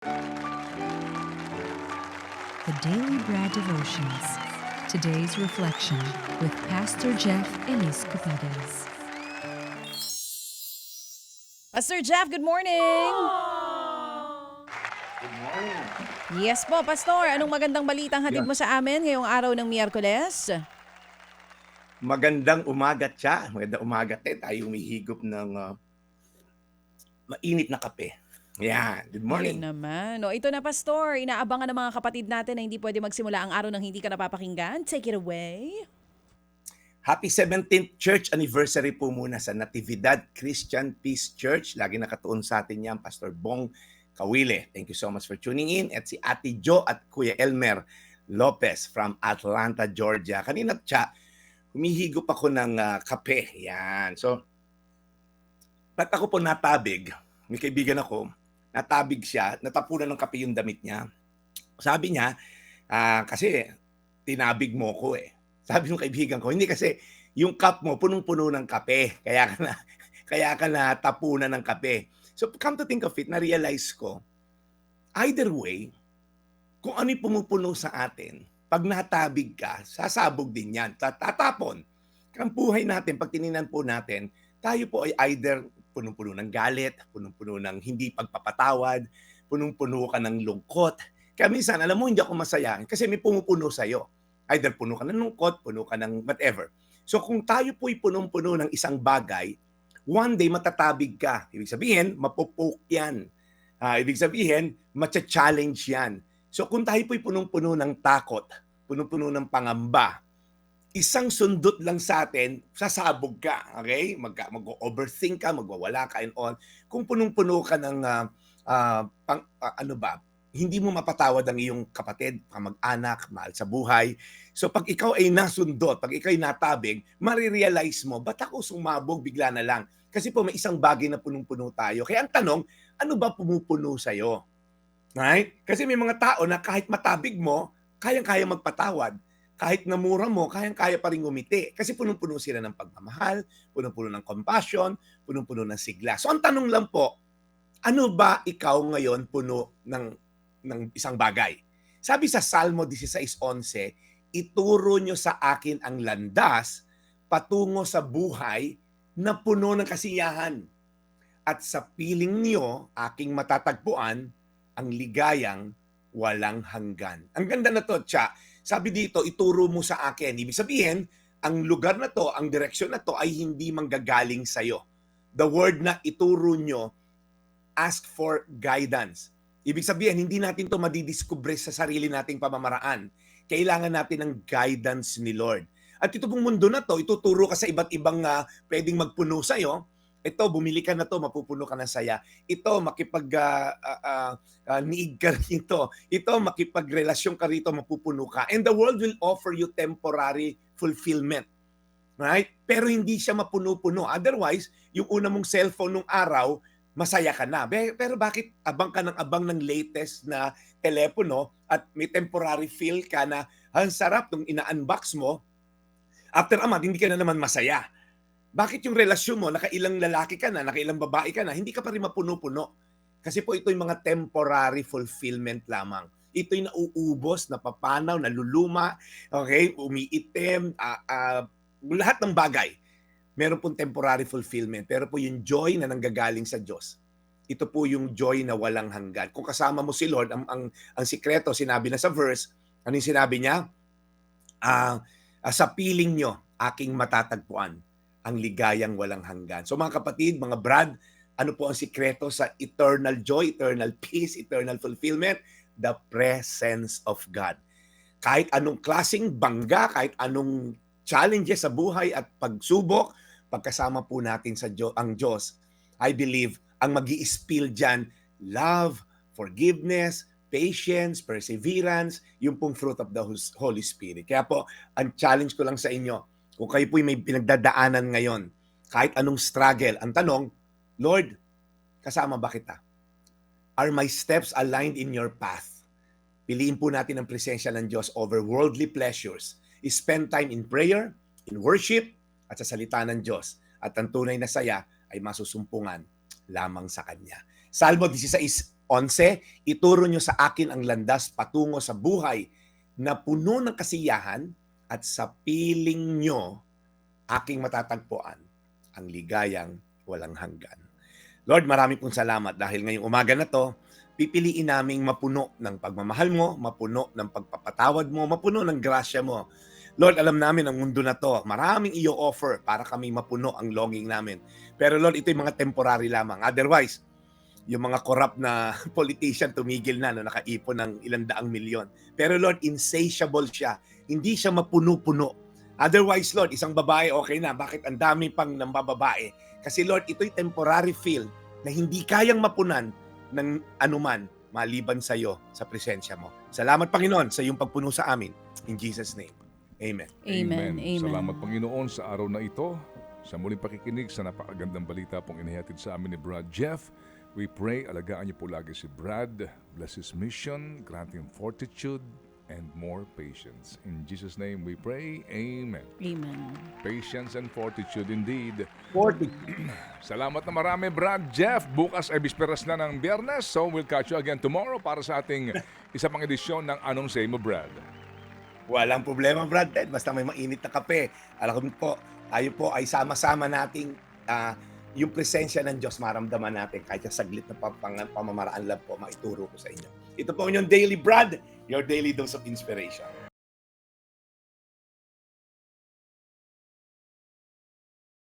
The Daily Bread Devotions. Today's reflection with Pastor Jeff Ennis Cupides. Pastor Jeff, good morning! Good morning. Yes po, Pastor. Anong magandang balitang hatid Yeah. mo sa amin ngayong araw ng Miyerkules? Magandang umaga siya. Magandang umaga tayo. Tayo umihigop ng ah, mainit na kape. Yan. Good morning. naman. O, ito na, Pastor. Inaabangan ng mga kapatid natin na hindi pwede magsimula ang araw ng hindi ka napapakinggan. Take it away. Happy 17th church anniversary po muna sa Natividad Christian Peace Church. Lagi nakatuon sa atin yan, Pastor Bong Kawile. Thank you so much for tuning in. At si Ate Jo at Kuya Elmer Lopez from Atlanta, Georgia. Kanina siya, humihigop ako ng ah, kape. Yan. So, ba't ako po natabig? May kaibigan ako, natabig siya, natapunan ng kape yung damit niya. Sabi niya, ah, kasi tinabig mo ko eh. Sabi ng kaibigan ko, hindi kasi yung cup mo punong-puno ng kape. Kaya ka na, kaya ka na tapunan ng kape. So come to think of it, na-realize ko, either way, kung ano yung pumupuno sa atin, pag natabig ka, sasabog din yan. Tat- Tatapon. Ang natin, pag tininan po natin, tayo po ay either punong-puno ng galit, punong-puno ng hindi pagpapatawad, punong-puno ka ng lungkot. Kaya minsan, alam mo, hindi ako masaya kasi may pumupuno sa'yo. Either puno ka ng lungkot, puno ka ng whatever. So kung tayo po'y punong-puno ng isang bagay, one day matatabig ka. Ibig sabihin, mapupoke yan. Ah, ibig sabihin, matcha-challenge yan. So kung tayo po'y punong-puno ng takot, punong-puno ng pangamba, isang sundot lang sa atin, sasabog ka. Okay? Mag, mag-overthink ka, magwawala ka and all. Kung punong-puno ka ng, ah, ah, pang, ah, ano ba, hindi mo mapatawad ang iyong kapatid, kamag-anak, mahal sa buhay. So pag ikaw ay nasundot, pag ikaw ay natabig, marirealize mo, ba't ako sumabog bigla na lang? Kasi po may isang bagay na punong-puno tayo. Kaya ang tanong, ano ba pumupuno sa'yo? Right? Kasi may mga tao na kahit matabig mo, kayang-kaya magpatawad. Kahit namura mo, kayang-kaya pa rin umiti. Kasi punong-puno sila ng pagmamahal, punong-puno ng compassion, punong-puno ng sigla. So ang tanong lang po, ano ba ikaw ngayon puno ng ng isang bagay. Sabi sa Salmo 16:11, ituro nyo sa akin ang landas patungo sa buhay na puno ng kasiyahan. At sa piling niyo, aking matatagpuan ang ligayang walang hanggan. Ang ganda na to, Tsa. Sabi dito, ituro mo sa akin. Ibig sabihin, ang lugar na to, ang direksyon na to ay hindi manggagaling sa'yo. The word na ituro nyo, ask for guidance. Ibig sabihin, hindi natin to madidiskubre sa sarili nating pamamaraan. Kailangan natin ng guidance ni Lord. At ito pong mundo na to, ituturo ka sa iba't ibang uh, pwedeng magpuno sa'yo. Ito, bumili ka na to, mapupuno ka na saya. Ito, makipag uh, uh, uh, niig. Ito, makipagrelasyon ka rito, mapupuno ka. And the world will offer you temporary fulfillment. Right? Pero hindi siya mapuno-puno. Otherwise, yung una mong cellphone nung araw, masaya ka na. Pero bakit abang ka ng abang ng latest na telepono at may temporary feel ka na ang sarap nung ina-unbox mo, after a month, hindi ka na naman masaya. Bakit yung relasyon mo, nakailang lalaki ka na, nakailang babae ka na, hindi ka pa rin mapuno-puno? Kasi po ito yung mga temporary fulfillment lamang. Ito yung nauubos, napapanaw, naluluma, okay, umiitim, ah, ah, lahat ng bagay meron pong temporary fulfillment. Pero po yung joy na nanggagaling sa Diyos, ito po yung joy na walang hanggan. Kung kasama mo si Lord, ang, ang, ang sikreto, sinabi na sa verse, ano yung sinabi niya? Ah, ah, sa piling nyo, aking matatagpuan ang ligayang walang hanggan. So mga kapatid, mga brad, ano po ang sikreto sa eternal joy, eternal peace, eternal fulfillment? The presence of God. Kahit anong klasing bangga, kahit anong challenges sa buhay at pagsubok, pagkasama po natin sa Diyos, ang Diyos, I believe, ang mag spill dyan, love, forgiveness, patience, perseverance, yung pong fruit of the Holy Spirit. Kaya po, ang challenge ko lang sa inyo, kung kayo po may pinagdadaanan ngayon, kahit anong struggle, ang tanong, Lord, kasama ba kita? Are my steps aligned in your path? Piliin po natin ang presensya ng Diyos over worldly pleasures. Spend time in prayer, in worship, at sa salita ng Diyos. At ang tunay na saya ay masusumpungan lamang sa Kanya. Salmo 16, 11, ituro nyo sa akin ang landas patungo sa buhay na puno ng kasiyahan at sa piling nyo aking matatagpuan ang ligayang walang hanggan. Lord, marami pong salamat dahil ngayong umaga na to, pipiliin naming mapuno ng pagmamahal mo, mapuno ng pagpapatawad mo, mapuno ng grasya mo. Lord, alam namin ang mundo na to, maraming iyo offer para kami mapuno ang longing namin. Pero Lord, ito'y mga temporary lamang. Otherwise, yung mga corrupt na politician tumigil na no, nakaipon ng ilang daang milyon. Pero Lord, insatiable siya. Hindi siya mapuno-puno. Otherwise, Lord, isang babae, okay na. Bakit ang dami pang nambababae? Kasi Lord, ito'y temporary feel na hindi kayang mapunan ng anuman maliban sa iyo sa presensya mo. Salamat Panginoon sa iyong pagpuno sa amin. In Jesus name. Amen. Amen. Amen. Salamat Panginoon sa araw na ito. Sa muling pakikinig sa napakagandang balita pong inihatid sa amin ni Brad Jeff. We pray, alagaan niyo po lagi si Brad. Bless his mission, grant him fortitude and more patience. In Jesus' name we pray. Amen. Amen. Patience and fortitude indeed. 40. Salamat na marami, Brad Jeff. Bukas ay bisperas na ng biyernes. So we'll catch you again tomorrow para sa ating isa pang edisyon ng Anong Say Mo, Brad. Walang problema, Brad Ted. Basta may mainit na kape. Alam ko po, tayo po ay sama-sama nating ah, yung presensya ng Diyos maramdaman natin kahit sa saglit na pam- pam- pamamaraan lang po maituro ko sa inyo. Ito po inyong Daily Brad, your daily dose of inspiration.